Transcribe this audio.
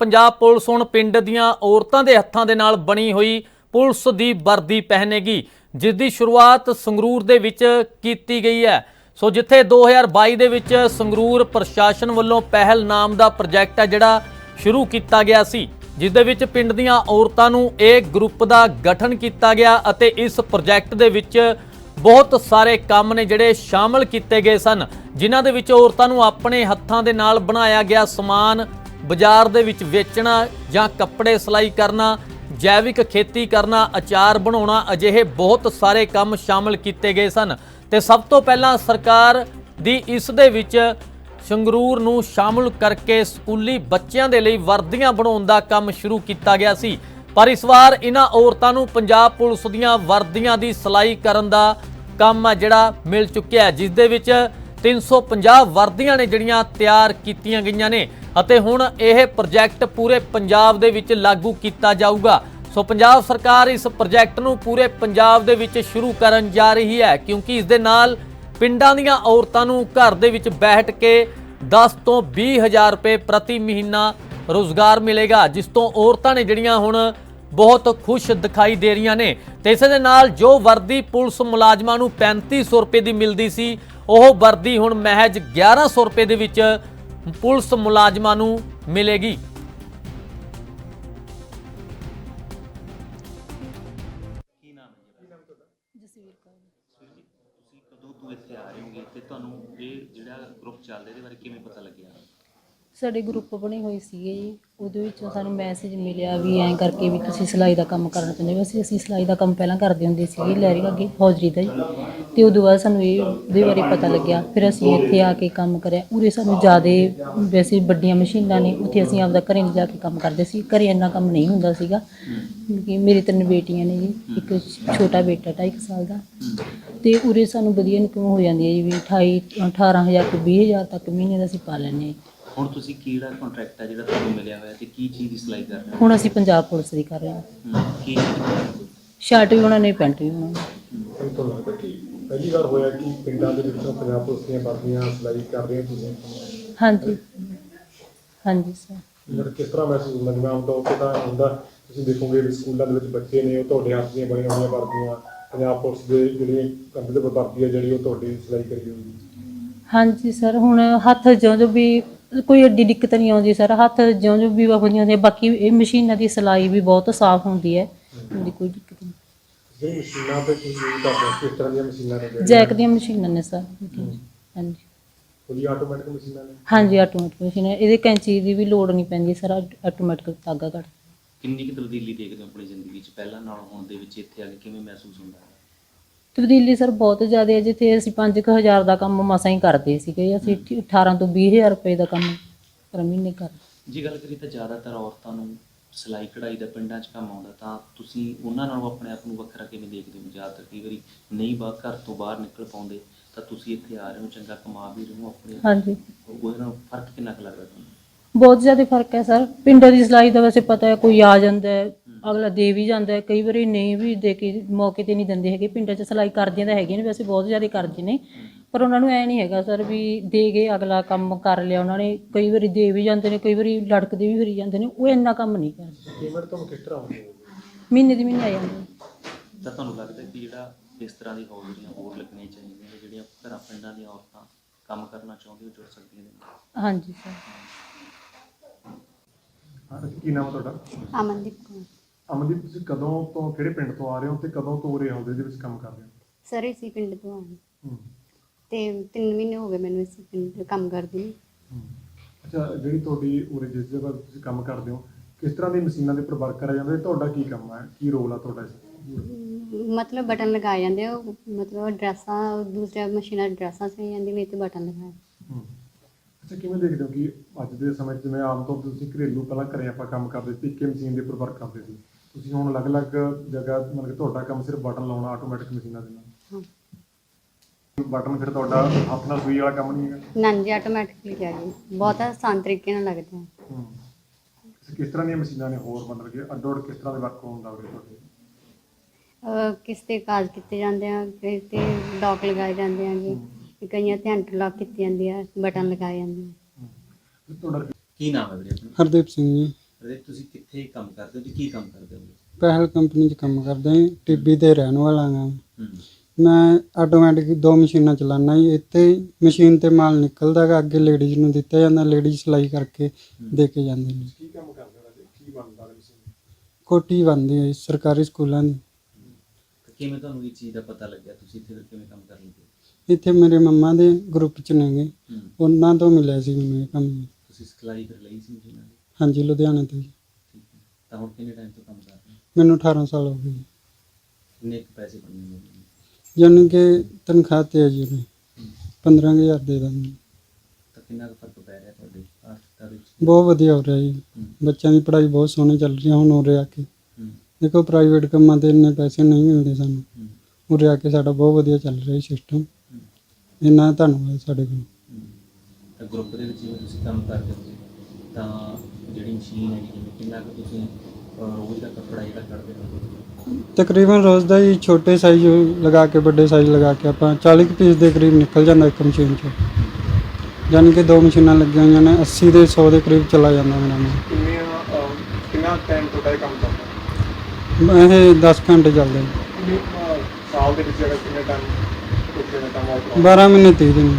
Punjab police ਹੁਣ ਪਿੰਡ ਦੀਆਂ ਔਰਤਾਂ ਦੇ ਹੱਥਾਂ ਦੇ ਨਾਲ ਬਣੀ ਹੋਈ ਪੁਲਿਸ ਦੀ ਵਰਦੀ ਪਹਿਨੇਗੀ, ਜਿਸ ਦੀ ਸ਼ੁਰੂਆਤ ਸੰਗਰੂਰ ਦੇ ਵਿੱਚ ਕੀਤੀ ਗਈ ਹੈ। ਸੋ ਜਿੱਥੇ 2022 ਦੇ ਵਿੱਚ ਸੰਗਰੂਰ ਪ੍ਰਸ਼ਾਸਨ ਵੱਲੋਂ ਪਹਿਲ ਨਾਮ ਦਾ ਪ੍ਰੋਜੈਕਟ ਹੈ ਜਿਹੜਾ ਸ਼ੁਰੂ ਕੀਤਾ ਗਿਆ ਸੀ, ਜਿਸ ਦੇ ਵਿੱਚ ਪਿੰਡ ਦੀਆਂ ਔਰਤਾਂ ਨੂੰ ਇਹ ਗਰੁੱਪ ਦਾ ਗਠਨ ਕੀਤਾ ਗਿਆ ਅਤੇ ਇਸ ਪ੍ਰੋਜੈਕਟ ਦੇ ਵਿੱਚ ਬਹੁਤ ਸਾਰੇ ਕੰਮ ਨੇ ਜਿਹੜੇ ਸ਼ਾਮਲ ਕੀਤੇ ਗਏ ਸਨ, ਜਿਨ੍ਹਾਂ ਦੇ ਵਿੱਚ ਔਰਤਾਂ ਨੂੰ ਆਪਣੇ ਹੱਥਾਂ ਦੇ ਨਾਲ ਬਣਾਇਆ ਗਿਆ ਸਮਾਨ ਬਾਜ਼ਾਰ ਦੇ ਵਿੱਚ ਵੇਚਣਾ ਜਾਂ ਕੱਪੜੇ ਸਿਲਾਈ ਕਰਨਾ, ਜੈਵਿਕ ਖੇਤੀ ਕਰਨਾ, ਅਚਾਰ ਬਣਾਉਣਾ, ਅਜਿਹੇ ਬਹੁਤ ਸਾਰੇ ਕੰਮ ਸ਼ਾਮਲ ਕੀਤੇ ਗਏ ਸਨ। ਤੇ ਸਭ ਤੋਂ ਪਹਿਲਾਂ ਸਰਕਾਰ ਦੀ ਇਸ ਦੇ ਵਿੱਚ ਸੰਗਰੂਰ ਨੂੰ ਸ਼ਾਮਲ ਕਰਕੇ ਸਕੂਲੀ ਬੱਚਿਆਂ ਦੇ ਲਈ ਵਰਦੀਆਂ ਬਣਾਉਣ ਦਾ ਕੰਮ ਸ਼ੁਰੂ ਕੀਤਾ ਗਿਆ ਸੀ। ਪਰ ਇਸ ਵਾਰ ਇਹਨਾਂ ਔਰਤਾਂ ਨੂੰ ਪੰਜਾਬ ਪੁਲਿਸ ਦੀਆਂ ਵਰਦੀਆਂ ਦੀ ਸਿਲਾਈ ਕਰਨ ਦਾ ਕੰਮ ਆ ਜਿਹੜਾ ਮਿਲ ਚੁੱਕਿਆ ਜਿਸ ਦੇ ਵਿੱਚ 350 ਵਰਦੀਆਂ ਨੇ ਜਿਹੜੀਆਂ ਤਿਆਰ ਕੀਤੀਆਂ ਗਈਆਂ ਨੇ। ਅਤੇ ਹੁਣ ਇਹ ਪ੍ਰੋਜੈਕਟ ਪੂਰੇ ਪੰਜਾਬ ਦੇ ਵਿੱਚ ਲਾਗੂ ਕੀਤਾ ਜਾਊਗਾ। ਸੋ ਪੰਜਾਬ ਸਰਕਾਰ ਇਸ ਪ੍ਰੋਜੈਕਟ ਨੂੰ ਪੂਰੇ ਪੰਜਾਬ ਦੇ ਵਿੱਚ ਸ਼ੁਰੂ ਕਰਨ ਜਾ ਰਹੀ ਹੈ, ਕਿਉਂਕਿ ਇਸ ਦੇ ਨਾਲ ਪਿੰਡਾਂ ਦੀਆਂ ਔਰਤਾਂ ਨੂੰ ਘਰ ਦੇ ਵਿੱਚ ਬੈਠ ਕੇ 10 ਤੋਂ 20 ਹਜ਼ਾਰ ਰੁਪਏ ਪ੍ਰਤੀ ਮਹੀਨਾ ਰੋਜ਼ਗਾਰ ਮਿਲੇਗਾ, ਜਿਸ ਤੋਂ ਔਰਤਾਂ ਨੇ ਜਿਹੜੀਆਂ ਹੁਣ ਬਹੁਤ ਖੁਸ਼ ਦਿਖਾਈ ਦੇ ਰਹੀਆਂ ਨੇ। ਤੇ ਇਸ ਦੇ ਨਾਲ ਜੋ ਵਰਦੀ ਪੁਲਿਸ ਮੁਲਾਜ਼ਮਾਂ ਨੂੰ 3500 ਰੁਪਏ ਦੀ ਮਿਲਦੀ ਸੀ, ਉਹ ਵਰਦੀ ਹੁਣ ਮਹਿਜ 1100 ਰੁਪਏ ਦੇ ਵਿੱਚ ਪੁਲਿਸ ਮੁਲਾਜ਼ਮਾਂ ਨੂੰ ਮਿਲੇਗੀ। ਜਸਵੀਰ ਕੌਰ। ਜੀ ਤੁਸੀਂ ਕਦੋਂ ਤੋਂ ਇੱਥੇ ਆ ਰਹੇ ਹੋਗੇ ਤੇ ਤੁਹਾਨੂੰ ਇਹ ਜਿਹੜਾ ਗਰੁੱਪ ਚੱਲਦਾ ਇਹਦੇ ਬਾਰੇ ਕਿਵੇਂ ਪਤਾ ਲੱਗਿਆ? ਸਾਡੇ ਗਰੁੱਪ ਬਣੇ ਹੋਏ ਸੀਗੇ ਜੀ, ਉਹਦੇ ਵਿੱਚੋਂ ਸਾਨੂੰ ਮੈਸੇਜ ਮਿਲਿਆ ਵੀ ਐਂ ਕਰਕੇ ਵੀ ਤੁਸੀਂ ਸਿਲਾਈ ਦਾ ਕੰਮ ਕਰਨਾ ਚਾਹੁੰਦੇ ਹੋ। ਅਸੀਂ ਅਸੀਂ ਸਿਲਾਈ ਦਾ ਕੰਮ ਪਹਿਲਾਂ ਕਰਦੇ ਹੁੰਦੇ ਸੀਗੇ ਲਹਿਰੀ ਅੱਗੇ ਹੌਜਰੀ ਦਾ ਜੀ। ਤੇ ਉਦੋਂ ਬਾਅਦ ਸਾਨੂੰ ਇਹ, ਉਹਦੇ ਬਾਰੇ ਪਤਾ ਲੱਗਿਆ, ਫਿਰ ਅਸੀਂ ਇੱਥੇ ਆ ਕੇ ਕੰਮ ਕਰਿਆ। ਉਰੇ ਸਾਨੂੰ ਜ਼ਿਆਦਾ ਵੈਸੇ ਵੱਡੀਆਂ ਮਸ਼ੀਨਾਂ ਨੇ, ਉੱਥੇ ਅਸੀਂ ਆਪਦਾ ਘਰੇ ਜਾ ਕੇ ਕੰਮ ਕਰਦੇ ਸੀ। ਘਰੇ ਇੰਨਾ ਕੰਮ ਨਹੀਂ ਹੁੰਦਾ ਸੀਗਾ। ਕਿਉਂਕਿ ਮੇਰੇ ਤਿੰਨ ਬੇਟੀਆਂ ਨੇ ਜੀ, ਇੱਕ ਛੋਟਾ ਬੇਟਾ ਢਾਈ ਕੁ ਸਾਲ ਦਾ। ਤੇ ਉਰੇ ਸਾਨੂੰ ਵਧੀਆ ਇਨਕਮ ਹੋ ਜਾਂਦੀ ਹੈ ਜੀ, ਵੀ 28 18000 ਤੋਂ 20000 ਤੱਕ ਮਹੀਨੇ ਦਾ ਅਸੀਂ ਪਾ ਲੈਂਦੇ ਹਾਂ ਹੁਣ ਤੁਸੀਂ ਕਿਹੜਾ ਕੰਟਰੈਕਟ ਹੈ ਜਿਹੜਾ ਤੁਹਾਨੂੰ ਮਿਲਿਆ ਹੋਇਆ ਤੇ ਕੀ ਚੀਜ਼ ਦੀ ਸਿਲਾਈ ਕਰ ਰਹੇ ਹੁਣ ਅਸੀਂ ਪੰਜਾਬ ਪੁਲਿਸ ਦੀ ਕਰ ਰਹੇ ਹਾਂ। ਹੋ ਹਮ, ਕੀ ਸ਼ਰਟ ਵੀ ਉਹਨਾਂ ਨੇ ਪੈਂਟ ਵੀ ਉਹਨਾਂ ਨੇ। ਮੈਨੂੰ ਤਾਂ ਲੱਗਦਾ ਕਿ ਪਹਿਲੀ ਵਾਰ ਹੋਇਆ ਕਿ ਪਿੰਡਾਂ ਦੇ ਵਿੱਚੋਂ ਪੰਜਾਬ ਪੁਲਿਸ ਦੀਆਂ ਵਰਦੀਆਂ ਸਿਲਾਈ ਕਰ ਰਹੇ ਹੋ ਤੁਸੀਂ? ਹਾਂਜੀ। ਹਾਂਜੀ ਸਰ। ਜਿਹੜਾ ਕਿਸ ਤਰ੍ਹਾਂ ਮਹਿਸੂਸ ਹੁੰਦਾ? ਜਿਵੇਂ ਆਮ ਤੌਰ ਤੇ ਤਾਂ ਹੁੰਦਾ ਤੁਸੀਂ ਦੇਖੋਗੇ ਵੀ ਸਕੂਲਾਂ ਦੇ ਵਿੱਚ ਬੱਚੇ ਨੇ ਉਹ ਤੁਹਾਡੇ ਹੱਥ ਦੀਆਂ ਬਣੀਆਂ ਹੋਈਆਂ ਵਰਦੀਆਂ ਪੰਜਾਬ ਪੁਲਿਸ ਦੇ ਜਿਹੜੀ ਕੰਪਨੀ ਦੇ ਵਰਦੀ ਹੈ ਜਿਹੜੀ ਉਹ ਤੁਹਾਡੀ ਸਿਲਾਈ ਕਰੀ ਹੋਈ ਹਾਂਜੀ ਸਰ ਹੁਣ ਹੱਥ ਜਿਉਂ ਜੋ ਵੀ ਕੋਈ ਏਡੀ ਦਿੱਕਤ ਨਹੀਂ ਆਉਂਦੀ ਸਰ ਹੱਥ ਜਿਉਂ ਜੋ ਵੀ ਹੁੰਦੀਆਂ ਹੁੰਦੀਆਂ ਬਾਕੀ ਇਹ ਮਸ਼ੀਨਾਂ ਦੀ ਸਿਲਾਈ ਵੀ ਬਹੁਤ ਸਾਫ਼ ਹੁੰਦੀ ਹੈ ਉਹਦੀ ਕੋਈ ਦਿੱਕਤ ਨਹੀਂ। ਜਿਹੜੀ ਮਸ਼ੀਨਾਂ ਤੇ ਤੁਸੀਂ ਯੂਜ਼ ਕਰਦੇ ਹੋ? ਕਿਸ ਤਰ੍ਹਾਂ ਦੀਆਂ ਮਸ਼ੀਨਾਂ ਨੇ ਜਿਹੜੀਆਂ? ਜੈਕ ਦੀਆਂ ਮਸ਼ੀਨਾਂ ਨੇ ਸਰ ਹਾਂਜੀ। ਆਟੋਮੈਟਿਕ ਮਸ਼ੀਨਾਂ ਨੇ? ਹਾਂਜੀ ਆਟੋਮੈਟਿਕ ਮਸ਼ੀਨ ਹੈ ਇਹਦੇ ਕੈਂਚੀ ਦੀ ਵੀ ਲੋੜ ਨਹੀਂ ਪੈਂਦੀ ਸਰ ਆਟੋਮੈਟਿਕ ਧਾਗਾ ਕੱਢ। ਕਿੰਨੀ ਕੁ ਤਬਦੀਲੀ ਦੇਖਦੇ ਹੋ ਆਪਣੀ ਜ਼ਿੰਦਗੀ 'ਚ? ਪਹਿਲਾਂ ਨਾਲੋਂ ਹੁਣ ਦੇ ਵਿੱਚ ਇੱਥੇ ਆ ਕੇ ਕਿਵੇਂ ਮਹਿਸੂਸ ਹੁੰਦਾ? ਹੈ ਤਬਦੀਲੀ ਸਰ ਬਹੁਤ ਜ਼ਿਆਦਾ ਹੈ ਜਿੱਥੇ ਅਸੀਂ 5000 ਦਾ ਕੰਮ ਮਸਾਂ ਹੀ ਕਰਦੇ ਸੀਗੇ ਅਸੀਂ 18 ਤੋਂ 20000 ਰੁਪਏ ਦਾ ਕੰਮ ਪਰ ਮਹੀਨੇ ਕਰਦੇ। ਜੇ ਗੱਲ ਕਰੀਏ ਤਾਂ ਜ਼ਿਆਦਾਤਰ ਔਰਤਾਂ ਨੂੰ ਸਿਲਾਈ ਕਢਾਈ ਦਾ ਪਿੰਡਾਂ 'ਚ ਕੰਮ ਆਉਂਦਾ ਤਾਂ ਤੁਸੀਂ ਉਹਨਾਂ ਨਾਲੋਂ ਆਪਣੇ ਆਪ ਨੂੰ ਵੱਖਰਾ ਕਿਵੇਂ ਦੇਖਦੇ ਹੋ? ਜ਼ਿਆਦਾਤਰ ਕਈ ਵਾਰੀ ਨਹੀਂ ਬਾਹਰ ਘਰ ਤੋਂ ਬਾਹਰ ਨਿਕਲ ਪਾਉਂਦੇ ਤਾਂ ਤੁਸੀਂ ਇੱਥੇ ਆ ਰਹੇ ਹੋ ਚੰਗਾ ਕਮਾ ਵੀ ਰਹੇ ਹੋ ਆਪਣੇ ਹਾਂਜੀ। ਉਹਦੇ ਨਾਲ ਫ਼ਰਕ ਕਿੰਨਾ ਕੁ ਲੱਗਦਾ ਤੁਹਾਨੂੰ? ਬਹੁਤ ਜ਼ਿਆਦਾ ਫ਼ਰਕ ਹੈ ਸਰ। ਪਿੰਡਾਂ ਦੀ ਸਿਲਾਈ ਦਾ ਵੈਸੇ ਪਤਾ ਹੈ ਕੋਈ ਆ ਜਾਂਦਾ ਹੈ ਅਗਲਾ ਦੇ ਵੀ ਜਾਂਦਾ ਹੈ। ਕਈ ਵਾਰੀ ਨਹੀਂ ਵੀ ਦੇ ਕੇ ਮੌਕੇ ਤੇ ਨਹੀਂ ਦਿੰਦੇ ਹੈਗੇ। ਪਿੰਡਾਂ 'ਚ ਸਿਲਾਈ ਕਰਦੀਆਂ ਤਾਂ ਹੈਗੀਆਂ ਨੇ ਵੈਸੇ ਬਹੁਤ ਜ਼ਿਆਦਾ ਕਰਦੇ ਨੇ। ਪਰ ਉਹਨਾਂ ਨੂੰ ਐ ਨਹੀਂ ਹੈਗਾ ਸਰ ਵੀ ਦੇ ਗਏ ਅਗਲਾ ਕੰਮ ਕਰ ਲਿਆ ਉਹਨਾਂ ਨੇ। ਕਈ ਵਾਰੀ ਦੇ ਵੀ ਜਾਂਦੇ ਨੇ ਕਈ ਵਾਰੀ ਲੜਕਦੇ ਵੀ ਫਿਰੀ ਜਾਂਦੇ ਨੇ। ਉਹ ਇੰਨਾ ਕੰਮ ਨਹੀਂ ਕਰਦੇ। ਪੇਮੈਂਟ ਤੁਹਾਨੂੰ ਕਿਸ ਤਰ੍ਹਾਂ ਹੈ ਮਹੀਨੇ ਦੀ ਮਹੀਨੇ ਆ ਜਾਂਦੇ ਨੇ। ਤਾਂ ਤੁਹਾਨੂੰ ਲੱਗਦਾ ਕਿ ਜਿਹੜਾ ਇਸ ਤਰ੍ਹਾਂ ਦੀ ਹੌਜ਼ਰੀਆਂ ਹੋਰ ਲੱਗਣੀਆਂ ਚਾਹੀਦੀਆਂ ਨੇ ਜਿਹੜੀਆਂ ਘਰਾਂ ਪਿੰਡਾਂ ਦੀਆਂ ਔਰਤਾਂ ਕੰਮ ਕਰਨਾ ਚਾਹੁੰਦੀਆਂ ਉਹ ਜੁੜ ਸਕਦੀਆਂ ਨੇ? ਹਾਂਜੀ ਸਰ। ਹਾਂ ਕੀ ਨਾਮ ਹੈ ਤੁਹਾਡਾ? ਅਮਨਦੀਪ ਕੌਰ। ਅਮਨਦੀਪ ਤੁਸੀਂ ਕਦੋਂ ਤੋਂ ਕਿਹੜੇ ਪਿੰਡ ਤੋਂ ਆ ਰਹੇ ਹੋ ਤੇ ਕਦੋਂ ਤੋਂ ਉਰੇ ਆਉਂਦੇ ਦੇ ਵਿੱਚ ਕੰਮ ਕਰ ਰਹੇ ਹੋ? ਸਰ ਇਸੀ ਪਿੰਡ ਤੋਂ ਆਏ ਹੂੰ, ਤੇ 3 ਮਹੀਨੇ ਹੋ ਗਏ ਮੈਨੂੰ ਇਸੀ ਪਿੰਡ ਕੰਮ ਕਰਦੀ ਨੂੰ। ਹੂੰ। ਅੱਛਾ ਜਿਹੜੀ ਤੁਹਾਡੀ ਉਰੇ ਜਿਸ ਜਗ੍ਹਾ ਤੁਸੀਂ ਕੰਮ ਕਰਦੇ ਹੋ ਕਿਸ ਤਰ੍ਹਾਂ ਦੀ ਮਸ਼ੀਨਾਂ ਦੇ ਉੱਪਰ ਵਰਕ ਕਰਿਆ ਜਾਂਦਾ ਹੈ ਤੁਹਾਡਾ ਕੀ ਕੰਮ ਹੈ ਕੀ ਰੋਲ ਆ ਤੁਹਾਡਾ ਇਸ ਅਮ, ਮਤਲਬ ਬਟਨ ਲਗਾਏ ਜਾਂਦੇ ਆ ਉਹ ਮਤਲਬ ਡਰੈਸਾਂ ਦੂਸਰੀਆਂ ਮਸ਼ੀਨਾਂ ਡਰੈਸਾਂ ਸੇ ਜਾਂਦੀਆਂ ਨੇ ਤੇ ਬਟਨ ਲਗਾਏ। ਹੂੰ। ਅੱਛਾ ਕਿਵੇਂ ਦੇਖਦੇ ਹੋ ਕਿ ਅੱਜ ਦੇ ਸਮੇਂ 'ਚ ਜਿਵੇਂ ਆਮ ਤੌਰ ਤੇ ਤੁਸੀਂ ਘਰੇਲੂ ਪਹਿਲਾਂ ਘਰੇ ਆਪਾਂ ਕੰਮ ਕਰਦੇ ਸੀ ਇੱਕੇ ਮਸ਼ੀਨ ਦੇ ਉੱਪਰ ਵਰਕ ਕਰਦੇ ਸੀ? ਤੁਸੀਂ ਹੁਣ ਅਲੱਗ-ਅਲੱਗ ਜਗ੍ਹਾ ਮਤਲਬ ਕਿ ਤੁਹਾਡਾ ਕੰਮ ਸਿਰਫ ਬਟਨ ਲਾਉਣਾ ਆਟੋਮੈਟਿਕ ਮਸ਼ੀਨਾਂ ਦੇ ਨਾਲ। ਹਾਂ। ਬਟਨ ਫਿਰ ਤੁਹਾਡਾ ਹੱਥ ਨਾਲ ਸੂਈ ਵਾਲਾ ਕੰਮ ਨਹੀਂ ਹੈਗਾ? ਨਾਂਜੀ ਆਟੋਮੈਟਿਕਲੀ ਆ ਗਈ ਬਹੁਤ ਆਸਾਨ ਤਰੀਕੇ ਨਾਲ ਲੱਗਦਾ ਹੈ। ਹੂੰ ਕਿਸ ਤਰ੍ਹਾਂ ਦੀਆਂ ਮਸ਼ੀਨਾਂ ਨੇ ਹੋਰ ਮਤਲਬ ਕਿ ਅੱਡੋ ਅੱਡ ਕਿਸ ਤਰ੍ਹਾਂ ਦੇ ਵਰਕ ਹੁੰਦਾ ਉਹਦੇ ਤੁਹਾਡੇ? ਅਹ ਕਿਸ ਤੇ ਕਾਜ ਕੀਤੇ ਜਾਂਦੇ ਆ ਕਿਸ ਤੇ ਡੌਕ ਲਗਾਏ ਜਾਂਦੇ ਆਗੇ ਕਈਆਂ ਤੇ ਇੰਟਰਲੌਕ ਕੀਤੀ ਜਾਂਦੀ ਆ ਬਟਨ ਲਗਾਏ ਜਾਂਦੇ ਆ। ਹੂੰ। ਤੁਹਾਡਾ ਕੀ ਨਾਮ ਹੈ ਵੀਰੇ ਆਪਣਾ? ਹਰਦੀਪ ਸਿੰਘ ਜੀ। ਤੇ ਤੁਸੀਂ ਕਿੱਥੇ ਕੰਮ ਕਰਦੇ ਹੋ ਤੇ ਕੀ ਕੰਮ ਕਰਦੇ ਹੋ? ਪਹਿਲ ਕੰਪਨੀ 'ਚ ਕੰਮ ਕਰਦਾ ਹਾਂ ਟਿੱਬੀ ਤੇ ਰਹਿਣ ਵਾਲਾ ਹਾਂ। ਹੂੰ। ਮੈਂ ਆਟੋਮੈਟਿਕ ਦੋ ਮਸ਼ੀਨਾਂ ਚਲਾਉਣਾ ਜੀ ਇੱਥੇ ਮਸ਼ੀਨ ਤੇ ਮਾਲ ਨਿਕਲਦਾ ਗਾ ਅੱਗੇ ਲੇਡੀਜ਼ ਨੂੰ ਦਿੱਤਾ ਜਾਂਦਾ ਲੇਡੀਜ਼ ਸਿਲਾਈ ਕਰਕੇ ਦੇ ਕੇ ਜਾਂਦੇ ਨੇ। ਕੀ ਕੰਮ ਕਰਦੇ ਹੋ ਰਾਜੇ? ਕੀ ਬਣਦਾ ਹੈ ਮਸ਼ੀਨ? ਕੋਟੀ ਬਣਦੀ ਹੈ ਜੀ, ਸਰਕਾਰੀ ਸਕੂਲਾਂ ਦੀ। ਤੇ ਕਿਵੇਂ ਤੁਹਾਨੂੰ ਇਹ ਚੀਜ਼ ਦਾ ਪਤਾ ਲੱਗਿਆ? ਤੁਸੀਂ ਇੱਥੇ ਫਿਰ ਕਿਵੇਂ ਕੰਮ ਕਰ ਲੈਂਦੇ ਇੱਥੇ ਮੇਰੇ ਮੰਮਾ ਦੇ ਗਰੁੱਪ 'ਚ ਨੇਗੇ। ਹੂੰ। ਉਹਨਾਂ ਤੋਂ ਮਿਲਿਆ ਸੀ ਮੈਨੂੰ ਇਹ ਕੰਮ। ਤੁਸੀਂ ਸਿਖਲਾਈ ਫਿਰ ਲਈ ਸੀ ਮਸ਼ੀਨਾਂ ਦੀ? ਹਾਂਜੀ ਲੁਧਿਆਣਾ ਤੋਂ ਜੀ। ਠੀਕ ਹੈ। ਤਾਂ ਹੁਣ ਕਿੰਨੇ ਟਾਈਮ ਤੋਂ ਕੰਮ ਕਰ ਰਹੇ ਹੋ? ਮੈਨੂੰ 18 ਸਾਲ ਹੋ ਗਏ ਜੀ। ਕਿੰਨੇ ਕੁ ਪੈਸੇ ਬਣੇ ਨੇ? ਕਿ ਤਨਖਾਹ ਤੇ ਹੈ। ਜੀ ਉਹਨੇ 15000 ਦੇ ਦਾਂਗੇ। ਤਾਂ ਕਿੰਨਾ ਕੁ ਫ਼ਰਕ ਪੈ ਰਿਹਾ ਤੁਹਾਡੀ ਆਰਥਿਕਤਾ ਵਿੱਚ? ਬਹੁਤ ਵਧੀਆ ਹੋ ਰਿਹਾ ਜੀ। ਬੱਚਿਆਂ ਦੀ ਪੜ੍ਹਾਈ ਬਹੁਤ ਸੋਹਣੀ ਚੱਲ ਰਹੀ ਹੈ ਹੁਣ ਉਰੇ ਆ ਕੇ। ਹੂੰ। ਦੇਖੋ ਪ੍ਰਾਈਵੇਟ ਕੰਮਾਂ ਤੇ ਇੰਨੇ ਪੈਸੇ ਨਹੀਂ ਮਿਲਦੇ ਸਾਨੂੰ। ਹੂੰ। ਉਰੇ ਆ ਕੇ ਸਾਡਾ ਬਹੁਤ ਵਧੀਆ ਚੱਲ ਰਿਹਾ ਸਿਸਟਮ ਹੂੰ, ਇੰਨਾ ਧੰਨਵਾਦ ਸਾਡੇ ਕੋਲ। ਹੂੰ। ਤਾਂ ਗਰੁੱਪ ਦੇ ਵਿੱਚ ਜਿਵੇਂ ਤੁਸੀਂ ਕੰਮ ਕਰਦੇ ਹੋ। ਤਾਂ ਜਿਹੜੀ ਮਸ਼ੀਨ ਹੈ ਜਿਵੇਂ ਕਿੰਨਾ ਕੁ ਤੁਸੀਂ ਅਹ, ਰੋਜ਼ ਦਾ ਕੱਪੜਾ ਜਿਹੜਾ ਕੱਢਦੇ ਹੋ। ਤਕਰੀਬਨ ਰੋਜ਼ ਦਾ ਹੀ ਛੋਟੇ ਸਾਈਜ਼ ਲਗਾ ਕੇ ਵੱਡੇ ਸਾਈਜ਼ ਲਗਾ ਕੇ ਆਪਾਂ 40 ਪੀਸ ਦੇ ਕਰੀਬ ਨਿਕਲ ਜਾਂਦਾ ਇੱਕ ਮਸ਼ੀਨ 'ਚ। ਯਾਨੀ ਕਿ ਦੋ ਮਸ਼ੀਨਾਂ ਲੱਗੀਆਂ ਹੋਈਆਂ ਨੇ 80 ਦੇ 100 ਦੇ ਕਰੀਬ ਚਲਾ ਜਾਂਦਾ ਮੇਰਾ ਮਾਲ ਕਿੰਨੇ ਕਿੰਨਾ ਟਾਈਮ ਤੁਹਾਡਾ ਇਹ ਕੰਮ ਚੱਲਦਾ? ਇਹ 10 ਘੰਟੇ ਚੱਲਦੇ ਨੇ। ਕਿੰਨੇ ਅਹ, ਸਾਲ ਦੇ ਵਿੱਚ ਅਗਰ ਕਿੰਨੇ ਟਾਈਮ ਕਿੰਨੇ ਟਾਈਮ ਆਉਟ 12 ਮਹੀਨੇ 30 ਦਿਨ।